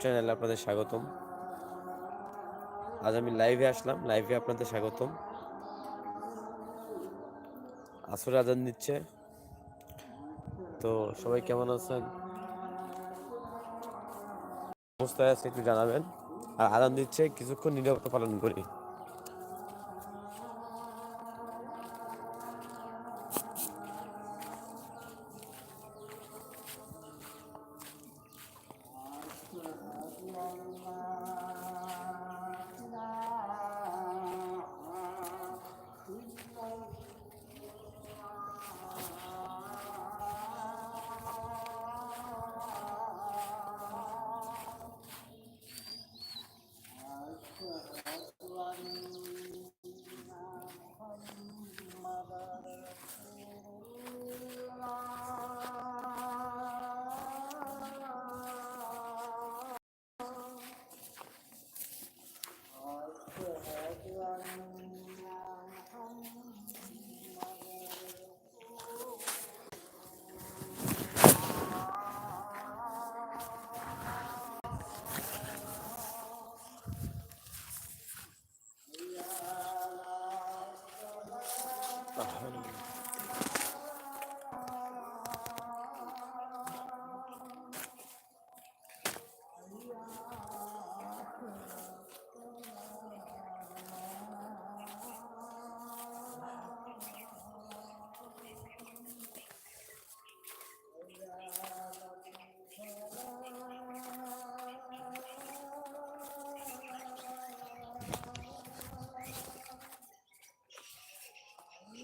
চ্যানেলে আপনাদের স্বাগতম। আজ আমি লাইভে আসলাম লাইভে আপনাদের স্বাগতম। আসর আজান দিচ্ছে। তো সবাই কেমন আছেন? অবস্থায় আছে একটু জানাবেন। আর আজান দিচ্ছে, কিছুক্ষণ নিরাপত্তা পালন করি।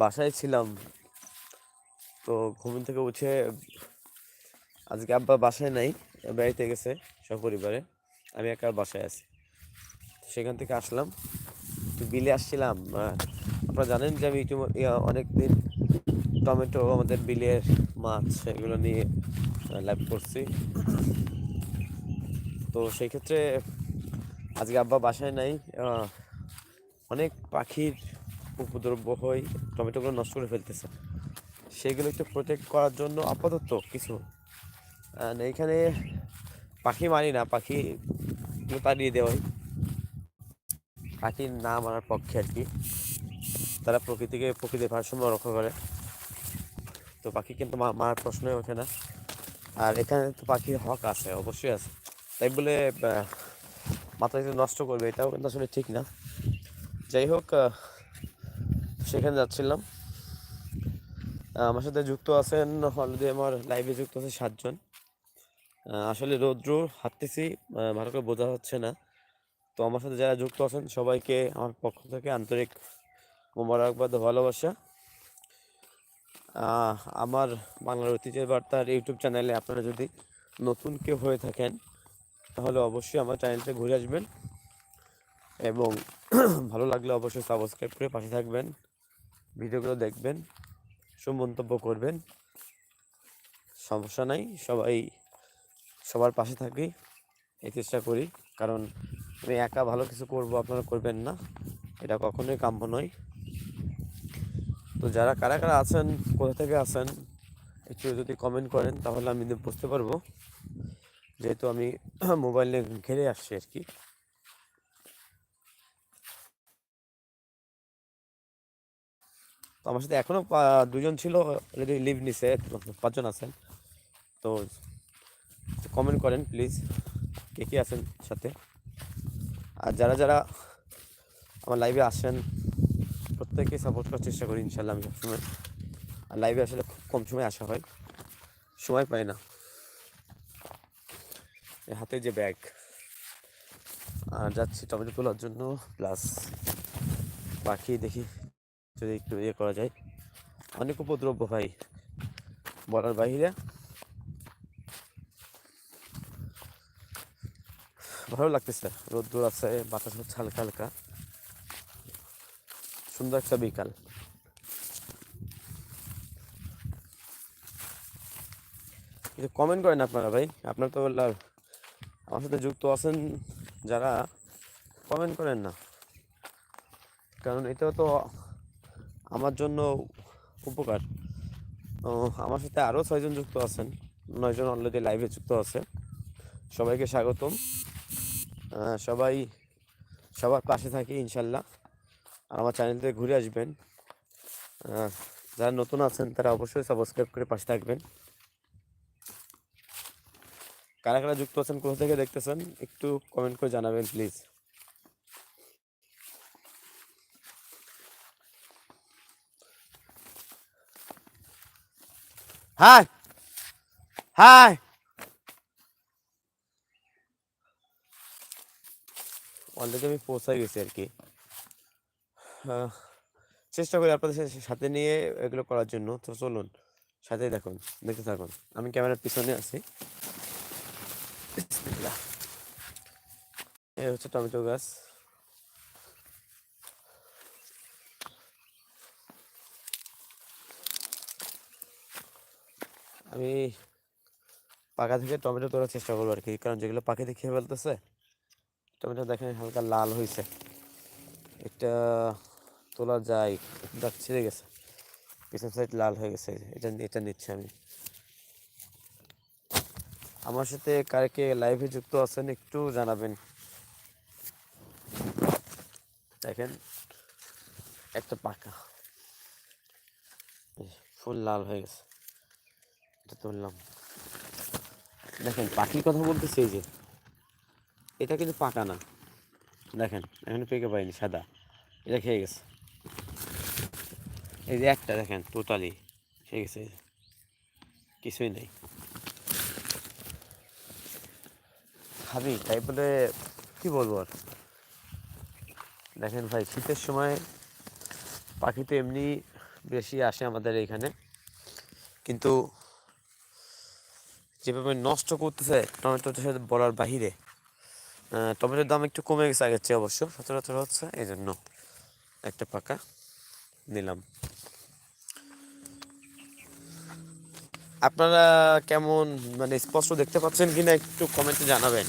বাসায় ছিলাম। তো ঘুম থেকে উঠে আজকে আব্বা বাসায় নাই, বাড়িতে গেছে সপরিবারে। আমি একা বাসায় আছি। সেখান থেকে আসলাম। বিলে আসছিলাম। আপনারা জানেন যে আমি অনেক দিন টমেটো, আমাদের বিলের মাছ, এগুলো নিয়ে লাইভ করছি। তো সেই ক্ষেত্রে আজকে আব্বা বাসায় নাই অনেক পাখির উপদ্রব্য হয় টমেটোগুলো নষ্ট করে ফেলতেছে। সেগুলো একটু প্রোটেক্ট করার জন্য আপাতত কিছু এইখানে পাখি মারি না পাখি তাড়িয়ে দেওয়া হয়। পাখির না মারার পক্ষে আর কি। তারা প্রকৃতিকে, প্রকৃতির ভারসাম্য রক্ষা করে। তো পাখি কিন্তু মারার প্রশ্নই ওঠে না। আর এখানে তো পাখির হক আছে, অবশ্যই আছে। তাই বলে মাথা যদি নষ্ট করবে, এটাও কিন্তু আসলে ঠিক না। যাই হোক সেখানে যাচ্ছিলাম। আমার সাথে যুক্ত আছেন অলরেডি আমার লাইভে যুক্ত আছে সাতজন। আসলে রৌদ্র হাঁটতেছি ভালো করে বোঝা হচ্ছে না। তো আমার সাথে যারা যুক্ত আছেন, সবাইকে আমার পক্ষ থেকে আন্তরিক মোবারকবাদ ভালোবাসা। আমার বাংলার ঐতিহ্যের বার্তার ইউটিউব চ্যানেলে আপনারা যদি নতুন কেউ হয়ে থাকেন তাহলে অবশ্যই আমার চ্যানেলটা ঘুরে আসবেন। এবং ভালো লাগলে অবশ্যই সাবস্ক্রাইব করে পাশে থাকবেন। ভিডিওগুলো দেখবেন সুমন্তব্য করবেন। সমস্যা নাই, সবাই সবার পাশে থাকি, এই চেষ্টা করি। কারণ আমি একা ভালো কিছু করব আপনারা করবেন না, এটা কখনোই কাম্য নয়। তো যারা, কারা কারা আছেন, কোথা থেকে আছেন, একটু যদি কমেন্ট করেন, তাহলে আমি বুঝতে পারব। যেহেতু আমি মোবাইল ঘেরে আসছি আর কি। তো আমার সাথে এখনও দুজন ছিল অলরেডি লিভ নিছে পাঁচজন আছেন। তো কমেন্ট করেন প্লিজ কে কে আছেন সাথে? আর যারা যারা আমার লাইভে আসেন, প্রত্যেককে সাপোর্ট করার চেষ্টা করি ইনশাল্লাহ আমি সবসময়। আর লাইভে আসলে খুব কম সময় আসা হয়, সময় পাই না। হাতে যে ব্যাগ। আর যাচ্ছি টমেটো তোলার জন্য, প্লাস পাখি দেখি যদি একটু ইয়ে করা যায়। অনেক উপদ্রব্য ভাই, বলার বাইরে ভালো লাগতেছে, রোদ্দুর আছে, বাতাস হচ্ছে হালকা হালকা। সুন্দর একটা বিকাল। কমেন্ট করেন আপনারা ভাই, আপনার তো লা- আমার সাথে যুক্ত আছেন যারা কমেন্ট করেন না। কারণ এটাও তো আমার জন্য উপকার। আমার সাথে আরও ছয়জন যুক্ত আছেন, নয়জন অলরেডি লাইভে যুক্ত আছে। সবাইকে স্বাগতম। সবাই সবার পাশে থাকি ইনশাল্লাহ। আর আমার চ্যানেলতে ঘুরে আসবেন। যারা নতুন আছেন তারা অবশ্যই সাবস্ক্রাইব করে পাশে থাকবেন। কারা কারা যুক্ত আছেন, কোথা থেকে দেখতেছেন, একটু কমেন্ট করে জানাবেন প্লিজ হাই হাই অলরেডি আমি পৌঁছাই গেছি আর কি। চেষ্টা করি আপনাদের সাথে নিয়ে এগুলো করার জন্য। তো চলুন, সাথেই দেখুন দেখতে থাকুন। আমি ক্যামেরার পিছনে আছি। এই হচ্ছে টমেটো গাছ। আমি পাকা থেকে টমেটো তোলার চেষ্টা করব আর কি, কারণ যেগুলো পাখিতে খেয়ে ফেলতেছে, টমেটো দেখেন হালকা লাল হয়েছে। এটা তোলা যায় দাঁত ছিঁড়ে গেছে, পিছন সাইড লাল হয়ে গেছে, এটা এটা নিচ্ছি আমি। আমার সাথে কারকে লাইভে যুক্ত আছেন একটু জানাবেন। দেখেন, একটা পাকা। ফুল লাল হয়ে গেছে। এটা তুললাম। দেখেন, পাখির কথা বলতেছি এই যে, এটা কিন্তু পাকা না। দেখেন, এখনও পেকে পাইনি, সাদা। এটা খেয়ে গেছে। এই যে একটা, দেখেন টোটালি খেয়ে গেছে। কিছুই নেই। খাবি? তাই বলে কি বলব আর? দেখেন ভাই, শীতের সময় পাখি তো এমনি বেশি আসে আমাদের এইখানে কিন্তু যেভাবে নষ্ট করতেছে টমেটোর সাথে বলার বাহিরে টমেটোর দাম একটু কমে গেছে আগের চেয়ে অবশ্য, সচরাচর হচ্ছে এই জন্য একটা পাকা নিলাম। আপনারা কেমন মানে স্পষ্ট দেখতে পাচ্ছেন কিনা একটু কমেন্টে জানাবেন।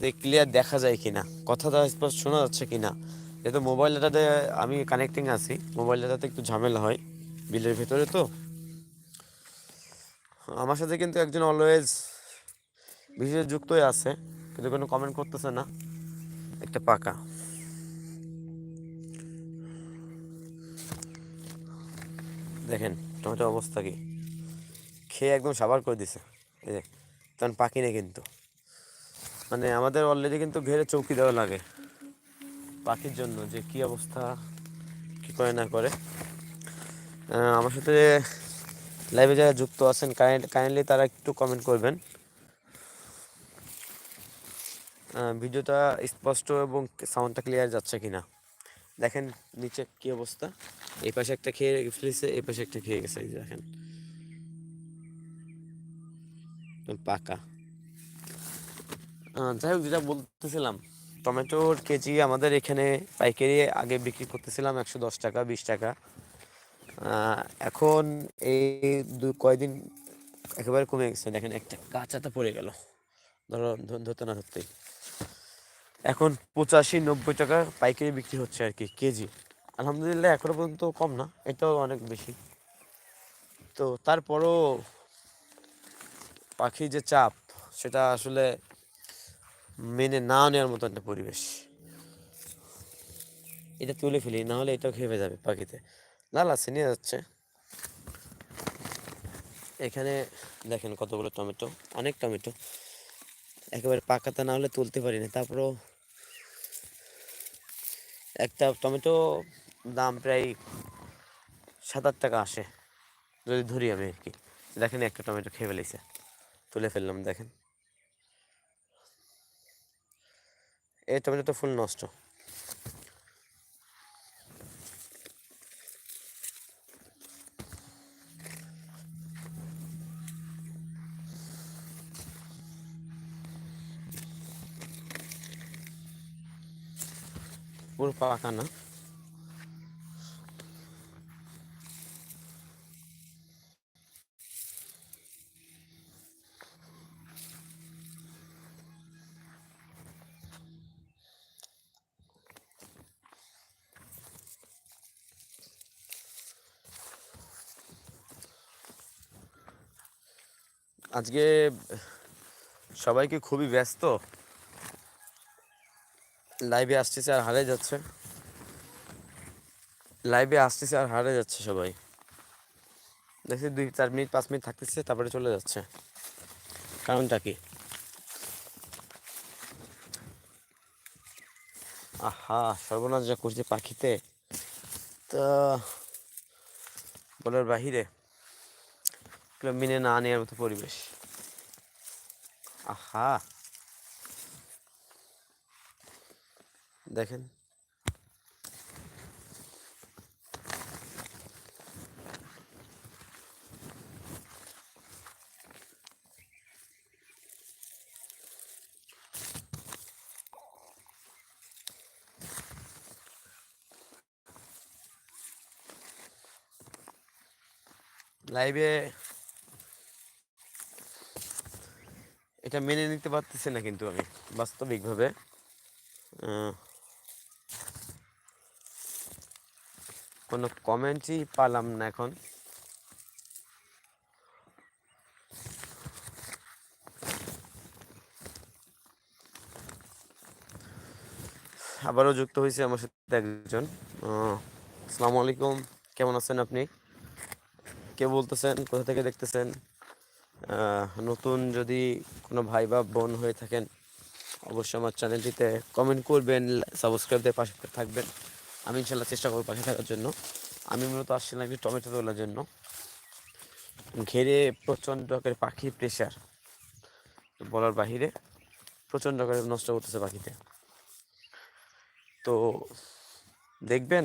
যে ক্লিয়ার দেখা যায় কিনা? কথাটা স্পষ্ট শোনা যাচ্ছে কিনা? যেহেতু মোবাইল ডাটাতে আমি কানেক্টিং আছি মোবাইল ডাটাতে একটু ঝামেলা হয় বিলের ভেতরে তো। আমার সাথে কিন্তু একজন অলওয়েজ বিশেষ যুক্তই আছে, কিন্তু কোনো কমেন্ট করতেছে না। একটা পাকা। দেখেন, টমেটো অবস্থা কি? খেয়ে একদম সাবার করে দিছে। এই যে, তখন পাখি নেই কিন্তু। মানে আমাদের অলরেডি কিন্তু ঘেরে চৌকি দেওয়া লাগে। পাখির জন্য যে কি অবস্থা, কি করে না করে। আমার সাথে লাইভে যারা যুক্ত আছেন কাইন্ডলি তারা একটু কমেন্ট করবেন। ভিডিওটা স্পষ্ট এবং সাউন্ডটা ক্লিয়ার যাচ্ছে কিনা। দেখেন নিচে কি অবস্থা। এই পাশে একটা খেয়ে ফেলেছে, এই পাশে একটা খেয়ে গেছে দেখেন। পাকা। যাই হোক, যেটা বলতেছিলাম টমেটোর কেজি আমাদের এখানে পাইকারি আগে বিক্রি করতেছিলাম একশো দশ টাকা, বিশ টাকা। এখন এই দু, কয়দিন একেবারে কমে গেছে। দেখেন, একটা কাঁচাটা পড়ে গেল। ধরো ধরতে না ধরতেই। এখন পঁচাশি, নব্বই টাকা পাইকারি বিক্রি হচ্ছে আর কি, কেজি। আলহামদুলিল্লাহ, এখনও পর্যন্ত কম না, এটাও অনেক বেশি। তো তারপরও পাখির যে চাপ, সেটা আসলে মেনে না নেওয়ার মতো একটা পরিবেশ। এটা তুলে ফেলি, না হলে এটাও খেয়ে যাবে পাখিতে। লাল আছে নিয়ে যাচ্ছে। এখানে দেখেন কতগুলো টমেটো, অনেক টমেটো। একেবারে পাকাতে না হলে তুলতে পারি না। তারপরেও একটা টমেটো দাম প্রায় সাত আট টাকা আসে। যদি ধরি আমি আর কি। দেখেন একটা টমেটো খেয়ে ফেলেছে। তুলে ফেললাম, দেখেন। এই তো ফুল নষ্ট। পুরো পাকা না। আজকে সবাইকে খুবই ব্যস্ত। লাইভে আসতেছে আর হারিয়ে যাচ্ছে। লাইভে আসতেছে আর হারিয়ে যাচ্ছে সবাই। দেখছি দুই, চার মিনিট, পাঁচ মিনিট থাকতেছে, তারপরে চলে যাচ্ছে। কারণটা কি? আহা, সর্বনাশ যা করছে পাখিতে। তা, বলার বাহিরে। এগুলো মেনে না নেওয়ার মতো পরিবেশ। আহা। দেখেন। লাইভে এটা মেনে নিতে পারতেছি না কিন্তু আমি, বাস্তবিকভাবে। কোনো কমেন্টই পালাম না এখন। আবারও যুক্ত হয়েছে আমার সাথে একজন। আসসালামু আলাইকুম, কেমন আছেন আপনি? কে বলতেছেন, কোথা থেকে দেখতেছেন? নতুন যদি কোনো ভাই বা বোন হয়ে থাকেন, অবশ্যই আমার চ্যানেলটিতে কমেন্ট করবেন সাবস্ক্রাইব দিয়ে পাশে থাকবেন। আমি ইনশাল্লাহ চেষ্টা করব পাশে থাকার জন্য। আমি মূলত আসছিলাম একটু টমেটো তোলার জন্য। ঘেরে প্রচণ্ড করে পাখি প্রেশার বলার বাহিরে প্রচণ্ড করে নষ্ট করতেছে পাখিতে। তো দেখবেন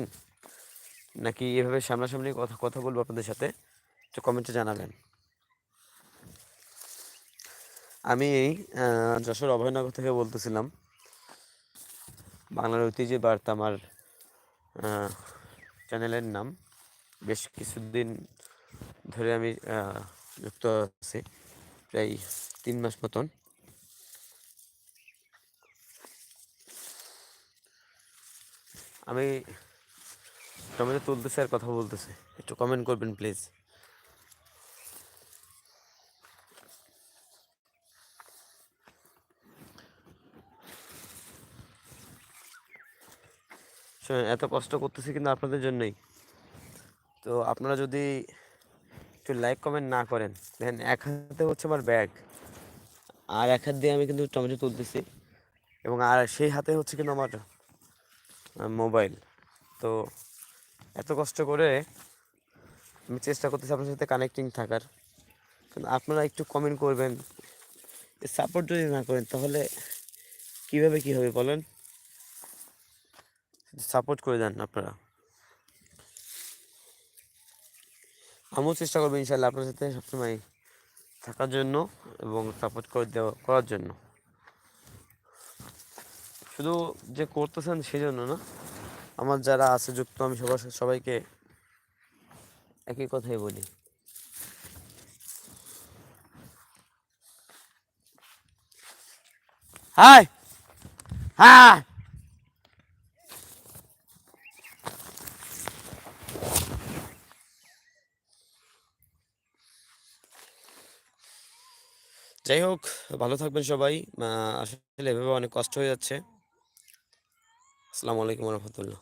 নাকি এভাবে সামনাসামনি কথা কথা বলব আপনাদের সাথে, তো কমেন্টে জানাবেন। আমি যশোর অভয়নগর থেকে বলতেছিলাম। বাংলার ঐতিহ্যের বার্তা আমার চ্যানেলের নাম। বেশ কিছুদিন ধরে আমি যুক্ত আছি, প্রায় তিন মাস মতন। আমি টমেটো তুলতেছি আর কথা বলতেছি। একটু কমেন্ট করবেন প্লিজ শোনেন এত কষ্ট করতেছি কিন্তু আপনাদের জন্যই। তো আপনারা যদি একটু লাইক কমেন্ট না করেন দেখেন এক হাতে হচ্ছে আমার ব্যাগ আর এক হাত দিয়ে আমি কিন্তু টমেটো তুলতেছি এবং আর সেই হাতে হচ্ছে কিন্তু আমার মোবাইল তো এত কষ্ট করে আমি চেষ্টা করতেছি আপনার সাথে কানেক্টিং থাকার। কিন্তু আপনারা একটু কমেন্ট করবেন সাপোর্ট যদি না করেন, তাহলে কীভাবে কী হবে বলেন? সাপোর্ট করে দেন আপনারা। আমিও চেষ্টা করব ইনশাল্লাহ আপনার সাথে সবসময় থাকার জন্য এবং সাপোর্ট করে দেওয়া, করার জন্য। শুধু যে করতেছেন সেই জন্য না, আমার যারা আছে যুক্ত, আমি সবার সবাইকে একই কথাই বলি। হাই! হ্যাঁ যাই হোক ভালো থাকবেন সবাই। আসলে এভাবে অনেক কষ্ট হয়ে যাচ্ছে। আসসালামু আলাইকুম রহমতুল্লাহ।